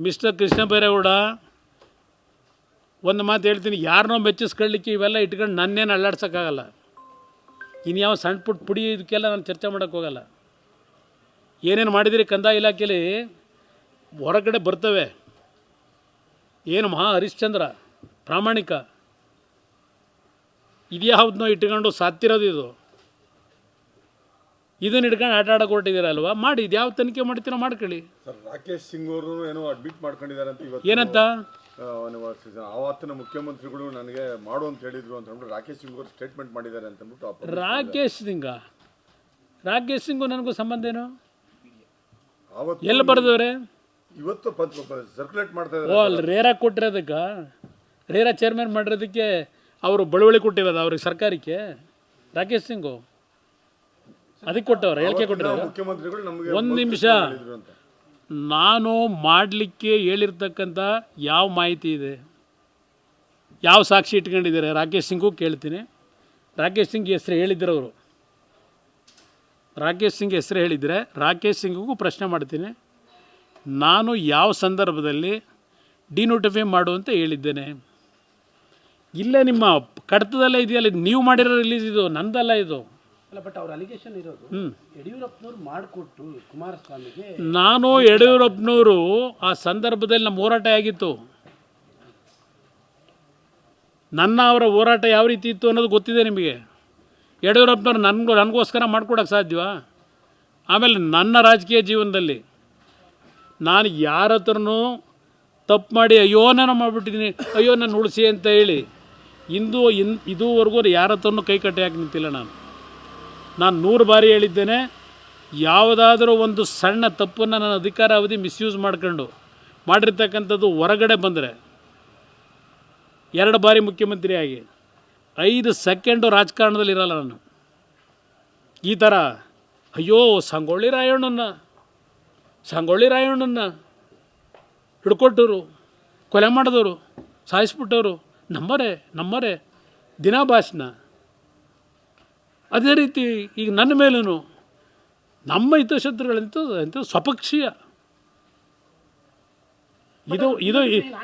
Mister Krishna Byregowda ಒಂದು ಮಾತು ಹೇಳ್ತೀನಿ. ಯಾರನ್ನೋ ಮೆಚ್ಚಿಸ್ಕೊಳ್ಳಿಕ್ಕೆ ಇವೆಲ್ಲ ಇಟ್ಕೊಂಡು ನನ್ನೇನು ಅಲ್ಲಾಡ್ಸೋಕ್ಕಾಗಲ್ಲ. ಇನ್ಯಾವ ಸಣ್ಣ ಪುಟ್ಟ ಪುಡಿ ಇದಕ್ಕೆಲ್ಲ ನಾನು ಚರ್ಚೆ ಮಾಡೋಕ್ಕೆ ಹೋಗಲ್ಲ. ಏನೇನು ಮಾಡಿದಿರಿ ಕಂದಾಯ ಇಲಾಖೆಯಲ್ಲಿ ಹೊರಗಡೆ ಬರ್ತವೆ. ಏನು ಮಹಾ ಹರಿಶ್ಚಂದ್ರ, ಪ್ರಾಮಾಣಿಕ. ಇದ್ಯಾವುದನ್ನೋ ಇಟ್ಕೊಂಡು ಸಾತ್ತಿರೋದು ಇದು. ಇದನ್ನ ಹಿಡ್ಕೊಂಡು ಆಟ ಆಡಕ್ಕೆ ಹೊರಟಿದ್ದೀರಲ್ವಾ? ಮಾಡಿ ಇದು ಯಾವ ತನಿಖೆ ಮಾಡ್ತೀರ ಮಾಡ್ಕೊಳ್ಳಿ. ಸರ್ ರಾಕೇಶ್ ಸಿಂಗ್ ಅವರು ಏನೋ ಅಡ್ಮಿಟ್ ಮಾಡ್ಕೊಂಡಿದ್ದಾರೆ ಅಂತ ಇವತ್ತು ಏನಂತ? ಆವತ್ತಿನ ಮುಖ್ಯಮಂತ್ರಿಗಳು ನನಗೆ ಮಾಡು ಅಂತ ಹೇಳಿದ್ರು ಅಂತ ಅಂದ್ಬಿಟ್ಟು ರಾಕೇಶ್ ಸಿಂಗ್ ಅವರು ಸ್ಟೇಟ್ಮೆಂಟ್ ಮಾಡಿದ್ದಾರೆ ಅಂತ ಅಂದ್ಬಿಟ್ಟು ರಾಕೇಶ್ ಸಿಂಗ? ರಾಕೇಶ್ ಸಿಂಗು ನನಗೂ ಸಂಬಂಧ ಏನು? ಆವತ್ತು ಎಲ್ಲಿ ಬರೆದವ್ರೆ? ಇವತ್ತು ಸರ್ಕ್ಯುಲೇಟ್ ಮಾಡ್ತಾ ಓ ಅಲ್ಲಿ ರೇರಾ ಕೊಟ್ಟಿರೋದಕ್ಕೆ? ರೇರಾ ಚೇರ್ಮನ್ ಮಾಡಿರೋದಕ್ಕೆ ಅವರು ಬಳುವಳಿ ಕೊಟ್ಟಿರೋದು ಅವ್ರಿಗೆ ಸರ್ಕಾರಕ್ಕೆ? ರಾಕೇಶ್ ಸಿಂಗು? ಅದಕ್ಕೆ ಕೊಟ್ಟವ್ರು ಹೇಳಿಕೆ ಕೊಟ್ಟಿರೋರು ಮುಖ್ಯಮಂತ್ರಿಗಳು ನಮಗೆ ಒಂದು ನಿಮಿಷ. ನಾನು ಮಾಡಲಿಕ್ಕೆ ಹೇಳಿರ್ತಕ್ಕಂಥ ಯಾವ ಮಾಹಿತಿ ಇದೆ? ಯಾವ ಸಾಕ್ಷಿ ಇಟ್ಕೊಂಡಿದ್ದಾರೆ? ರಾಕೇಶ್ ಸಿಂಗೂ ಕೇಳ್ತೀನಿ. ರಾಕೇಶ್ ಸಿಂಗ್ ಹೆಸರು ಹೇಳಿದ್ರು ಅವರು. ರಾಕೇಶ್ ಸಿಂಗ್ ಹೆಸರು ಹೇಳಿದರೆ ರಾಕೇಶ್ ಸಿಂಗಿಗೂ ಪ್ರಶ್ನೆ ಮಾಡ್ತೀನಿ. ನಾನು ಯಾವ ಸಂದರ್ಭದಲ್ಲಿ ಡಿನೋಟಿಫೈ ಮಾಡು ಅಂತ ಹೇಳಿದ್ದೇನೆ? ಇಲ್ಲೇ ನಿಮ್ಮ ಕಡತದಲ್ಲೇ ಇದೆಯಲ್ಲ ಇದು ನೀವು ಮಾಡಿರೋ ರಿಲೀಸ್ ಇದು ನಂದಲ್ಲ ಇದು. ಅಲ್ಲ ಬಟ್ ಅವ್ರ ಅಲಿಗೇಷನ್ ಇರೋದು ಯಡಿಯೂರಪ್ಪನವ್ರು ಮಾಡಿಕೊಟ್ಟು ಕುಮಾರಸ್ವಾಮಿಗೆ ನಾನು ಯಡಿಯೂರಪ್ಪನವರು ಆ ಸಂದರ್ಭದಲ್ಲಿ ನಮ್ಮ ಹೋರಾಟ ಆಗಿತ್ತು ನನ್ನ ಅವರ ಹೋರಾಟ ಯಾವ ರೀತಿ ಇತ್ತು ಅನ್ನೋದು ಗೊತ್ತಿದೆ ನಿಮಗೆ? ಯಡಿಯೂರಪ್ಪನವ್ರು ನನಗೂ ನನಗೋಸ್ಕರ ಮಾಡ್ಕೊಡೋಕ್ಕೆ ಸಾಧ್ಯವಾ? ಆಮೇಲೆ ನನ್ನ ರಾಜಕೀಯ ಜೀವನದಲ್ಲಿ ನಾನು ಯಾರ ಹತ್ರನೂ ತಪ್ಪು ಮಾಡಿ ಅಯ್ಯೋ ನಾನು ಮಾಡಿಬಿಟ್ಟಿದ್ದೀನಿ ಅಯ್ಯೋ ನಾನು ಉಳಿಸಿ ಅಂತ ಹೇಳಿ ಇಂದು ಇನ್ ಇದುವರೆಗೂ ಯಾರ ಹತ್ರನೂ ಕೈ ಕಟ್ಟಿ ಹಾಕಿ ನಿಂತಿಲ್ಲ ನಾನು. ನಾನು ನೂರು ಬಾರಿ ಹೇಳಿದ್ದೇನೆ, ಯಾವುದಾದರೂ ಒಂದು ಸಣ್ಣ ತಪ್ಪನ್ನು ನನ್ನ ಅಧಿಕಾರ ಅವಧಿ ಮಿಸ್ಯೂಸ್ ಮಾಡ್ಕೊಂಡು ಮಾಡಿರ್ತಕ್ಕಂಥದ್ದು ಹೊರಗಡೆ ಬಂದರೆ, ಎರಡು ಬಾರಿ ಮುಖ್ಯಮಂತ್ರಿಯಾಗಿ ಐದು ಸೆಕೆಂಡು ರಾಜಕಾರಣದಲ್ಲಿ ಇರಲ್ಲ ನಾನು. ಈ ಥರ, ಅಯ್ಯೋ, ಸಂಗೊಳ್ಳಿ ರಾಯಣ್ಣನ ಸಂಗೊಳ್ಳಿ ರಾಯಣ್ಣನ ಹಿಡ್ಕೊಟ್ಟರು ಕೊಲೆ ಮಾಡಿದವರು, ಸಾಯಿಸ್ಬಿಟ್ಟವರು, ನಮ್ಮರೇ ನಮ್ಮರೇ ದಿನ ಭಾಷಣ ಅದೇ ರೀತಿ ಈಗ ನನ್ನ ಮೇಲೂ ನಮ್ಮ ಹಿತಶತ್ರುಗಳಂತೂ ಅಂತ ಸ್ವಪಕ್ಷೀಯ. ಇದು ಇದು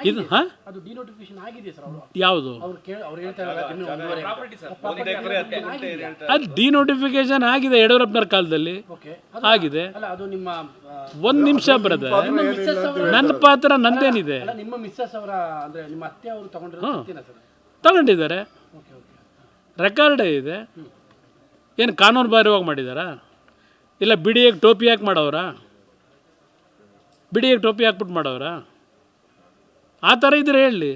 ಇದು ಹಾಂ? ಅದು ಡಿನೋಟಿಫಿಕೇಶನ್ ಆಗಿದೆ ಸರ್ ಅವರು. ಯಾವುದು? ಅದು ಡಿ ಡಿನೋಟಿಫಿಕೇಶನ್ ಆಗಿದೆ. ಯಡಿಯೂರಪ್ಪನವ್ರ ಕಾಲದಲ್ಲಿ. ಓಕೆ ಆಗಿದೆ. ಅಲ್ಲ ಅದು ನಿಮ್ಮ ಒಂದು ನಿಮಿಷ ಬರುತ್ತೆ ನಿಮ್ಮ ಮಿಸ್ಸಸ್ ಅವರ ನನ್ನ ಪಾತ್ರ ನಂದೇನಿದೆ? ಅಲ್ಲ ನಿಮ್ಮ ಮಿಸ್ಸಸ್ ಅವರ ಅಂದ್ರೆ ನಿಮ್ಮ ಅತ್ತೆ ಅವರು ತಗೊಂಡಿರೋ ಸತ್ಯನಾ ಸರ್? ತಗೊಂಡಿದ್ದಾರೆ. ಓಕೆ ಓಕೆ ರೆಕಾರ್ಡೇ ಇದೆ. ಏನು ಕಾನೂನು ಬಾಹಿರವಾಗಿ ಮಾಡಿದಾರಾ? ಇಲ್ಲ ಬಿಡಿಯಾಗಿ ಟೋಪಿ ಹಾಕಿ ಮಾಡೋರಾ ಬಿಡಿಯಾಗಿ ಟೋಪಿ ಹಾಕ್ಬಿಟ್ಟು ಮಾಡೋರಾ ಆ ಥರ ಇದ್ರೆ ಹೇಳಿ.